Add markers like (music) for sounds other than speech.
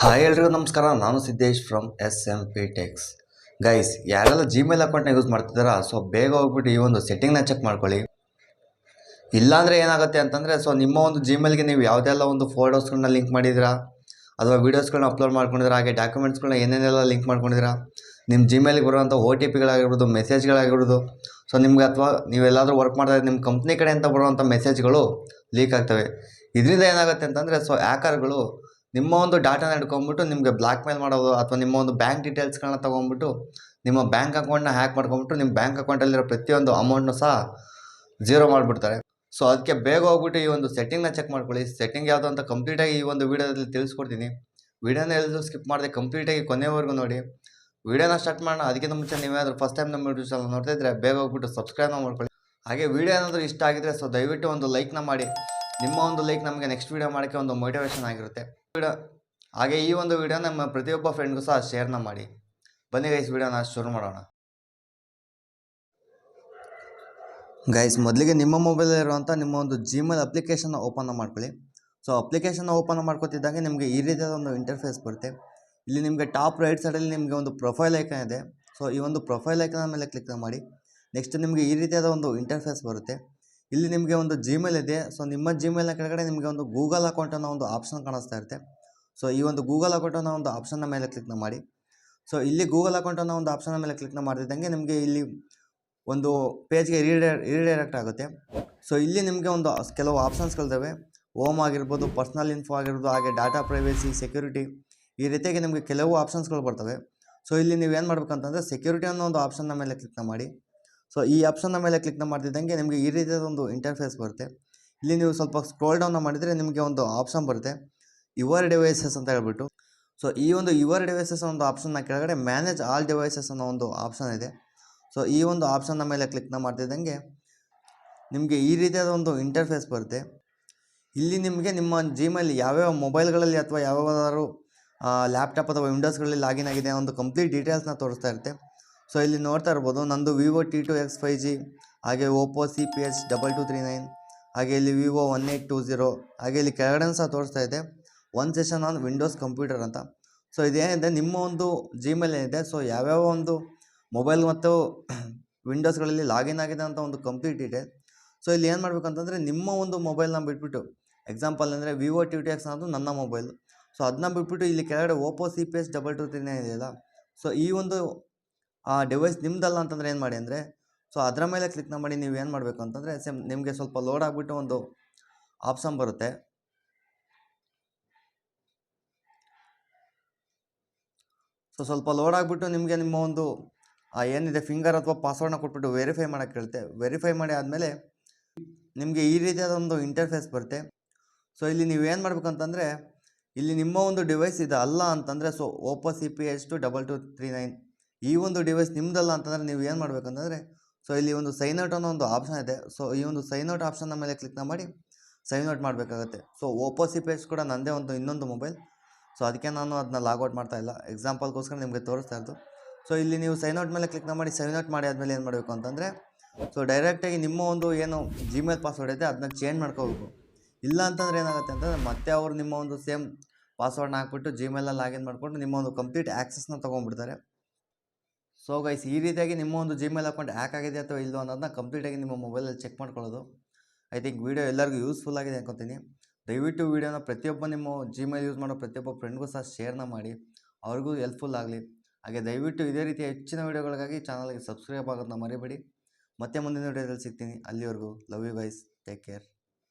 Hi ಎಲ್ರಿಗೂ ನಮಸ್ಕಾರ, ನಾನು Siddesh from S M P techs guys ಯಾರೆಲ್ಲ ಜಿಮೇಲ್ ಅಕೌಂಟ್ನ ಯೂಸ್ ಮಾಡ್ತಿದ್ದಾರಾ ಸೊ ಬೇಗ ಹೋಗ್ಬಿಟ್ಟು ಈ ಒಂದು ಸೆಟ್ಟಿಂಗ್ನ ಚೆಕ್ ಮಾಡ್ಕೊಳ್ಳಿ. ಇಲ್ಲಾಂದರೆ ಏನಾಗುತ್ತೆ ಅಂತಂದರೆ ಸೊ ನಿಮ್ಮ ಒಂದು ಜಿಮೇಲ್ಗೆ ನೀವು ಯಾವುದೆಲ್ಲ ಒಂದು ಫೋಟೋಸ್ಗಳನ್ನ ಲಿಂಕ್ ಮಾಡಿದ್ದೀರಾ? ಅಥವಾ ವೀಡಿಯೋಸ್ಗಳನ್ನ ಅಪ್ಲೋಡ್ ಮಾಡ್ಕೊಂಡಿದ್ದೀರಾ? ಹಾಗೆ ಡಾಕ್ಯುಮೆಂಟ್ಸ್ಗಳನ್ನ ಏನೇನೆಲ್ಲ ಲಿಂಕ್ ಮಾಡ್ಕೊಂಡಿದ್ದೀರಾ? ನಿಮ್ಮ ಜಿಮೇಲ್ಗೆ ಬರುವಂಥ ಓ ಟಿ ಪಿಗಳಾಗಿರ್ಬೋದು ಮೆಸೇಜ್ಗಳಾಗಿರ್ಬೋದು ಸೊ ನಿಮ್ಗೆ ಅಥವಾ ನೀವೆಲ್ಲಾದರೂ ವರ್ಕ್ ಮಾಡ್ತಾ ನಿಮ್ಮ ಕಂಪ್ನಿ ಕಡೆಯಿಂದ ಬರುವಂಥ ಮೆಸೇಜ್ಗಳು ಲೀಕ್ ಆಗ್ತವೆ. ಇದರಿಂದ ಏನಾಗುತ್ತೆ ಅಂತಂದರೆ ಸೊ ಹ್ಯಾಕರ್ಗಳು ನಿಮ್ಮ ಒಂದು ಡಾಟಾನ ಹಿಡ್ಕೊಂಬಿಟ್ಟು ನಿಮಗೆ ಬ್ಲ್ಯಾಕ್ ಮೇಲ್ ಮಾಡೋದು ಅಥವಾ ನಿಮ್ಮ ಒಂದು ಬ್ಯಾಂಕ್ ಡೀಟೇಲ್ಸ್ಗಳನ್ನ ತೊಗೊಂಬಿಟ್ಟು ನಿಮ್ಮ ಬ್ಯಾಂಕ್ ಅಕೌಂಟ್ನ ಹ್ಯಾಕ್ ಮಾಡ್ಕೊಂಬಿಟ್ಟು ನಿಮ್ಮ ಬ್ಯಾಂಕ್ ಅಕೌಂಟಲ್ಲಿರೋ ಪ್ರತಿಯೊಂದು ಅಮೌಂಟ್ನು ಸಹ ಜೀರೋ ಮಾಡಿಬಿಡ್ತಾರೆ. ಸೊ ಅದಕ್ಕೆ ಬೇಗ ಹೋಗ್ಬಿಟ್ಟು ಈ ಒಂದು ಸೆಟ್ಟಿಂಗ್ನ ಚೆಕ್ ಮಾಡ್ಕೊಳ್ಳಿ. ಸೆಟ್ಟಿಂಗ್ ಯಾವುದು ಅಂತ ಕಂಪ್ಲೀಟಾಗಿ ಈ ಒಂದು ವೀಡಿಯೋದಲ್ಲಿ ತಿಳಿಸ್ಕೊಡ್ತೀನಿ. ವೀಡಿಯೋನ ಎಲ್ಲರೂ ಸ್ಕಿಪ್ ಮಾಡಿದೆ ಕಂಪ್ಲೀಟಾಗಿ ಕೊನೆವರೆಗೂ ನೋಡಿ. ವೀಡಿಯೋನ ಸ್ಟಾರ್ಟ್ ಮಾಡೋಣ. ಅದಕ್ಕಿಂತ ಮುಂಚೆ ನೀವೇನಾದರೂ ಫಸ್ಟ್ ಟೈಮ್ ನಮ್ಮ ಯೂಟ್ಯೂಬ್ ಚಾನಲ್ ನೋಡ್ತಾ ಇದ್ದರೆ ಬೇಗ ಹೋಗ್ಬಿಟ್ಟು ಸಬ್ಸ್ಕ್ರೈಬ್ ಮಾಡ್ಕೊಳ್ಳಿ. ಹಾಗೆ ವೀಡಿಯೋ ಏನಾದರೂ ಇಷ್ಟ ಆಗಿದ್ರೆ ಸೊ ದಯವಿಟ್ಟು ಒಂದು ಲೈಕ್ನ ಮಾಡಿ. ನಿಮ್ಮ ಒಂದು ಲೈಕ್ ನಮಗೆ ನೆಕ್ಸ್ಟ್ ವೀಡಿಯೋ ಮಾಡೋಕ್ಕೆ ಒಂದು ಮೋಟಿವೇಶನ್ ಆಗಿರುತ್ತೆ. ವಿಡಿಯೋ ಹಾಗೆ ಈ ಒಂದು ವಿಡಿಯೋ ನಮ್ಮ ಪ್ರತಿಯೊಬ್ಬ ಫ್ರೆಂಡ್ಗೂ ಸಹ ಶೇರ್ನ ಮಾಡಿ. ಬನ್ನಿ ಗೈಸ್ ವಿಡಿಯೋನ ಶುರು ಮಾಡೋಣ. ಗೈಸ್ ಮೊದಲಿಗೆ ನಿಮ್ಮ ಮೊಬೈಲಲ್ಲಿರುವಂಥ ನಿಮ್ಮ ಒಂದು ಜಿಮೇಲ್ ಅಪ್ಲಿಕೇಶನ್ನ ಓಪನ್ ಮಾಡ್ಕೊಳ್ಳಿ. ಸೊ ಅಪ್ಲಿಕೇಶನ್ನ ಓಪನ್ ಮಾಡ್ಕೊತಿದ್ದಂಗೆ ನಿಮಗೆ ಈ ರೀತಿಯಾದ ಒಂದು ಇಂಟರ್ಫೇಸ್ ಬರುತ್ತೆ. ಇಲ್ಲಿ ನಿಮಗೆ ಟಾಪ್ ರೈಟ್ ಸೈಡಲ್ಲಿ ನಿಮಗೆ ಒಂದು ಪ್ರೊಫೈಲ್ ಐಕನ್ ಇದೆ. ಸೊ ಈ ಒಂದು ಪ್ರೊಫೈಲ್ ಐಕನ್ ಮೇಲೆ ಕ್ಲಿಕ್ ಮಾಡಿ. ನೆಕ್ಸ್ಟ್ ನಿಮಗೆ ಈ ರೀತಿಯಾದ ಒಂದು ಇಂಟರ್ಫೇಸ್ ಬರುತ್ತೆ. ಇಲ್ಲಿ ನಿಮಗೆ ಒಂದು ಜಿಮೇಲ್ ಇದೆ. ಸೊ ನಿಮ್ಮ ಜಿಮೇಲ್ನ ಕೆಳಗಡೆ ನಿಮಗೆ ಒಂದು ಗೂಗಲ್ ಅಕೌಂಟ್ ಅನ್ನೋ ಒಂದು ಆಪ್ಷನ್ ಕಾಣಿಸ್ತಾ ಇರುತ್ತೆ. ಸೊ ಈ ಒಂದು ಗೂಗಲ್ ಅಕೌಂಟ್ ಅನ್ನೋ ಒಂದು ಆಪ್ಷನ್ನ ಮೇಲೆ ಕ್ಲಿಕ್ನ ಮಾಡಿ. ಸೊ ಇಲ್ಲಿ ಗೂಗಲ್ ಅಕೌಂಟ್ ಅನ್ನೋ ಒಂದು ಆಪ್ಷನ್ನ ಮೇಲೆ ಕ್ಲಿಕ್ನ ಮಾಡ್ತಿದ್ದಂಗೆ ನಿಮಗೆ ಇಲ್ಲಿ ಒಂದು ಪೇಜ್ಗೆ ರೀಡೈ ರೀಡೈರೆಕ್ಟ್ ಆಗುತ್ತೆ. ಸೊ ಇಲ್ಲಿ ನಿಮಗೆ ಒಂದು ಕೆಲವು ಆಪ್ಷನ್ಸ್ಗಳಿದ್ದಾವೆ ಓಮ್ ಆಗಿರ್ಬೋದು ಪರ್ಸ್ನಲ್ ಇನ್ಫೋ ಆಗಿರ್ಬೋದು, ಹಾಗೆ ಡಾಟಾ ಪ್ರೈವೇಸಿ ಸೆಕ್ಯೂರಿಟಿ ಈ ರೀತಿಯಾಗಿ ನಿಮಗೆ ಕೆಲವು ಆಪ್ಷನ್ಸ್ಗಳು ಬರ್ತವೆ. ಸೊ ಇಲ್ಲಿ ನೀವು ಏನು ಮಾಡ್ಬೇಕಂತಂದರೆ ಸೆಕ್ಯೂರಿಟಿ ಅನ್ನೋ ಒಂದು ಆಪ್ಷನ್ನ ಮೇಲೆ ಕ್ಲಿಕ್ನ ಮಾಡಿ. ಸೊ ಈ ಆಪ್ಷನ್ನ ಮೇಲೆ ಕ್ಲಿಕ್ನ ಮಾಡ್ತಿದ್ದಂಗೆ ನಿಮಗೆ ಈ ರೀತಿಯಾದ ಒಂದು ಇಂಟರ್ಫೇಸ್ ಬರುತ್ತೆ. ಇಲ್ಲಿ ನೀವು ಸ್ವಲ್ಪ ಸ್ಕ್ರೋಲ್ ಡೌನ್ ಮಾಡಿದರೆ ನಿಮಗೆ ಒಂದು ಆಪ್ಷನ್ ಬರುತ್ತೆ. ಯುವರ್ ಡಿವೈಸಸ್ ಅಂತ ಹೇಳ್ಬಿಟ್ಟು. ಸೊ ಈ ಒಂದು ಯುವರ್ ಡಿವೈಸಸ್ ಒಂದು ಆಪ್ಷನ್ನ ಕೆಳಗಡೆ ಮ್ಯಾನೇಜ್ ಆಲ್ ಡಿವೈಸಸ್ ಅನ್ನೋ ಒಂದು ಆಪ್ಷನ್ ಇದೆ. ಸೊ ಈ ಒಂದು ಆಪ್ಷನ್ನ ಮೇಲೆ ಕ್ಲಿಕ್ನ ಮಾಡ್ತಿದ್ದಂಗೆ ನಿಮಗೆ ಈ ರೀತಿಯಾದ ಒಂದು ಇಂಟರ್ಫೇಸ್ ಬರುತ್ತೆ. ಇಲ್ಲಿ ನಿಮಗೆ ನಿಮ್ಮ ಜಿಮೇಲ್ ಯಾವ್ಯಾವ ಮೊಬೈಲ್ಗಳಲ್ಲಿ ಅಥವಾ ಯಾವ್ಯಾವ್ದಾದ್ರು ಲ್ಯಾಪ್ಟಾಪ್ ಅಥವಾ ವಿಂಡೋಸ್ಗಳಲ್ಲಿ ಲಾಗಿನ್ ಆಗಿದೆ ಒಂದು ಕಂಪ್ಲೀಟ್ ಡೀಟೇಲ್ಸ್ನ ತೋರಿಸ್ತಾ ಇರುತ್ತೆ. ಸೊ ಇಲ್ಲಿ ನೋಡ್ತಾ ಇರ್ಬೋದು, ನಂದು Vivo T two X five G ಹಾಗೆ Oppo C P H double two three nine ಹಾಗೆ ಇಲ್ಲಿ Vivo one eight two zero ಹಾಗೆ ಇಲ್ಲಿ ಕೆಳಗಡೆ ಸಹ ತೋರಿಸ್ತಾ ಇದೆ. One session on Windows computer ಅಂತ. ಸೊ ಇದೇನಿದೆ, ನಿಮ್ಮ ಒಂದು ಜಿಮೇಲ್ ಏನಿದೆ ಸೊ ಯಾವ್ಯಾವ ಒಂದು ಮೊಬೈಲ್ ಮತ್ತು (coughs) ವಿಂಡೋಸ್ಗಳಲ್ಲಿ ಲಾಗಿನ್ ಆಗಿದೆ ಅಂತ ಒಂದು ಕಂಪ್ಲೀಟ್ ಇದೆ. ಸೊ ಇಲ್ಲಿ ಏನು ಮಾಡಬೇಕಂತಂದರೆ, ನಿಮ್ಮ ಒಂದು ಮೊಬೈಲ್ನ ಬಿಟ್ಬಿಟ್ಟು ಎಕ್ಸಾಂಪಲ್ ಅಂದರೆ ವಿವೋ ಟಿ ಟಿ ಎಕ್ಸ್ ಅನ್ನೋದು ನನ್ನ ಮೊಬೈಲ್ ಸೊ ಅದನ್ನ ಬಿಟ್ಬಿಟ್ಟು ಇಲ್ಲಿ ಕೆಳಗಡೆ Oppo C P S double two three nine ಇದೆಯಲ್ಲ ಸೊ ಈ ಒಂದು ಆ ಡಿವೈಸ್ ನಿಮ್ದಲ್ಲ ಅಂತಂದರೆ ಏನು ಮಾಡಿ ಅಂದರೆ ಸೊ ಅದರ ಮೇಲೆ ಕ್ಲಿಕ್ನ ಮಾಡಿ ನೀವು ಏನು ಮಾಡಬೇಕು ಅಂತಂದರೆ ಸೇಮ್ ನಿಮಗೆ ಸ್ವಲ್ಪ ಲೋಡ್ ಆಗಿಬಿಟ್ಟು ಒಂದು ಆಪ್ಷನ್ ಬರುತ್ತೆ. ಸೊ ಸ್ವಲ್ಪ ಲೋಡ್ ಆಗಿಬಿಟ್ಟು ನಿಮಗೆ ನಿಮ್ಮ ಒಂದು ಏನಿದೆ ಫಿಂಗರ್ ಅಥವಾ ಪಾಸ್ವರ್ಡ್ನ ಕೊಟ್ಬಿಟ್ಟು ವೆರಿಫೈ ಮಾಡೋಕ್ಕೆ ಕೇಳುತ್ತೆ. ವೆರಿಫೈ ಮಾಡಿ ಆದಮೇಲೆ ನಿಮಗೆ ಈ ರೀತಿಯಾದ ಒಂದು ಇಂಟರ್ಫೇಸ್ ಬರುತ್ತೆ. ಸೊ ಇಲ್ಲಿ ನೀವು ಏನು ಮಾಡ್ಬೇಕಂತಂದರೆ ಇಲ್ಲಿ ನಿಮ್ಮ ಒಂದು ಡಿವೈಸ್ ಇದೆ ಅಲ್ಲ ಅಂತಂದರೆ so Oppo C P H two double two three nine ಈ ಒಂದು ಡಿವೈಸ್ ನಿಮ್ಮದಲ್ಲ ಅಂತಂದರೆ ನೀವು ಏನು ಮಾಡಬೇಕಂತಂದರೆ ಸೊ ಇಲ್ಲಿ ಒಂದು ಸೈನ್ ಔಟ್ ಅನ್ನೋ ಒಂದು ಆಪ್ಷನ್ ಇದೆ. ಸೊ ಈ ಒಂದು ಸೈನ್ ಔಟ್ ಆಪ್ಷನ್ನ ಮೇಲೆ ಕ್ಲಿಕ್ನ ಮಾಡಿ ಸೈನ್ ಔಟ್ ಮಾಡಬೇಕಾಗತ್ತೆ ಸೊ ಓಪೋ ಸಿ ಪೇಜ್ ಕೂಡ ನನ್ನದೇ ಒಂದು ಇನ್ನೊಂದು ಮೊಬೈಲ್ ಸೊ ಅದಕ್ಕೆ ನಾನು ಅದನ್ನ ಲಾಗೌಟ್ ಮಾಡ್ತಾ ಇಲ್ಲ. ಎಕ್ಸಾಂಪಲ್ಗೋಸ್ಕರ ನಿಮಗೆ ತೋರಿಸ್ತಾ ಇರೋದು. ಸೊ ಇಲ್ಲಿ ನೀವು ಸೈನ್ ಔಟ್ ಮೇಲೆ ಕ್ಲಿಕ್ ಮಾಡಿ ಸೈನ್ ಔಟ್ ಮಾಡಿ ಆದಮೇಲೆ ಏನು ಮಾಡಬೇಕು ಅಂತಂದರೆ ಸೊ ಡೈರೆಕ್ಟಾಗಿ ನಿಮ್ಮ ಒಂದು ಏನು ಜಿಮೇಲ್ ಪಾಸ್ವರ್ಡ್ ಇದೆ ಅದನ್ನ ಚೇಂಜ್ ಮಾಡ್ಕೋಬೇಕು ಇಲ್ಲ ಅಂತಂದರೆ ಏನಾಗುತ್ತೆ ಅಂತಂದರೆ ಮತ್ತೆ ಅವರು ನಿಮ್ಮ ಒಂದು ಸೇಮ್ ಪಾಸ್ವರ್ಡ್ನ ಹಾಕ್ಬಿಟ್ಟು ಜಿಮೇಲಲ್ಲಿ ಲಾಗಿನ್ ಮಾಡಿಕೊಂಡು ನಿಮ್ಮ ಒಂದು ಕಂಪ್ಲೀಟ್ ಆ್ಯಕ್ಸಸ್ನ ತೊಗೊಂಡ್ಬಿಡ್ತಾರೆ. ಸೊ ಗೈಸ್ ಈ ರೀತಿಯಾಗಿ ನಿಮ್ಮ ಒಂದು ಜಿಮೇಲ್ ಅಕೌಂಟ್ ಹ್ಯಾಕ್ ಆಗಿದೆ ಅಥವಾ ಇಲ್ಲೋ ಅನ್ನೋದನ್ನ ಕಂಪ್ಲೀಟಾಗಿ ನಿಮ್ಮ ಮೊಬೈಲಲ್ಲಿ ಚೆಕ್ ಮಾಡ್ಕೊಳ್ಳೋದು. ಐ ಥಿಂಕ್ ವೀಡಿಯೋ ಎಲ್ಲರಿಗೂ ಯೂಸ್ಫುಲ್ ಆಗಿದೆ ಅನ್ಕೊತೀನಿ. ದಯವಿಟ್ಟು ವೀಡಿಯೋನ ಪ್ರತಿಯೊಬ್ಬ ನಿಮ್ಮ ಜಿಮೇಲ್ ಯೂಸ್ ಮಾಡೋ ಪ್ರತಿಯೊಬ್ಬ ಫ್ರೆಂಡ್ಗೂ ಸಹ ಶೇರ್ನ ಮಾಡಿ. ಅವ್ರಿಗೂ ಹೆಲ್ಪ್ಫುಲ್ ಆಗಲಿ. ಹಾಗೆ ದಯವಿಟ್ಟು ಇದೇ ರೀತಿಯ ಹೆಚ್ಚಿನ ವೀಡಿಯೋಗಳಿಗಾಗಿ ಚಾನಲ್ಗೆ ಸಬ್ಸ್ಕ್ರೈಬ್ ಆಗೋದನ್ನ ಮರಿಬೇಡಿ. ಮತ್ತೆ ಮುಂದಿನ ವೀಡಿಯೋದಲ್ಲಿ ಸಿಗ್ತೀನಿ. ಅಲ್ಲಿವರೆಗೂ love you guys take care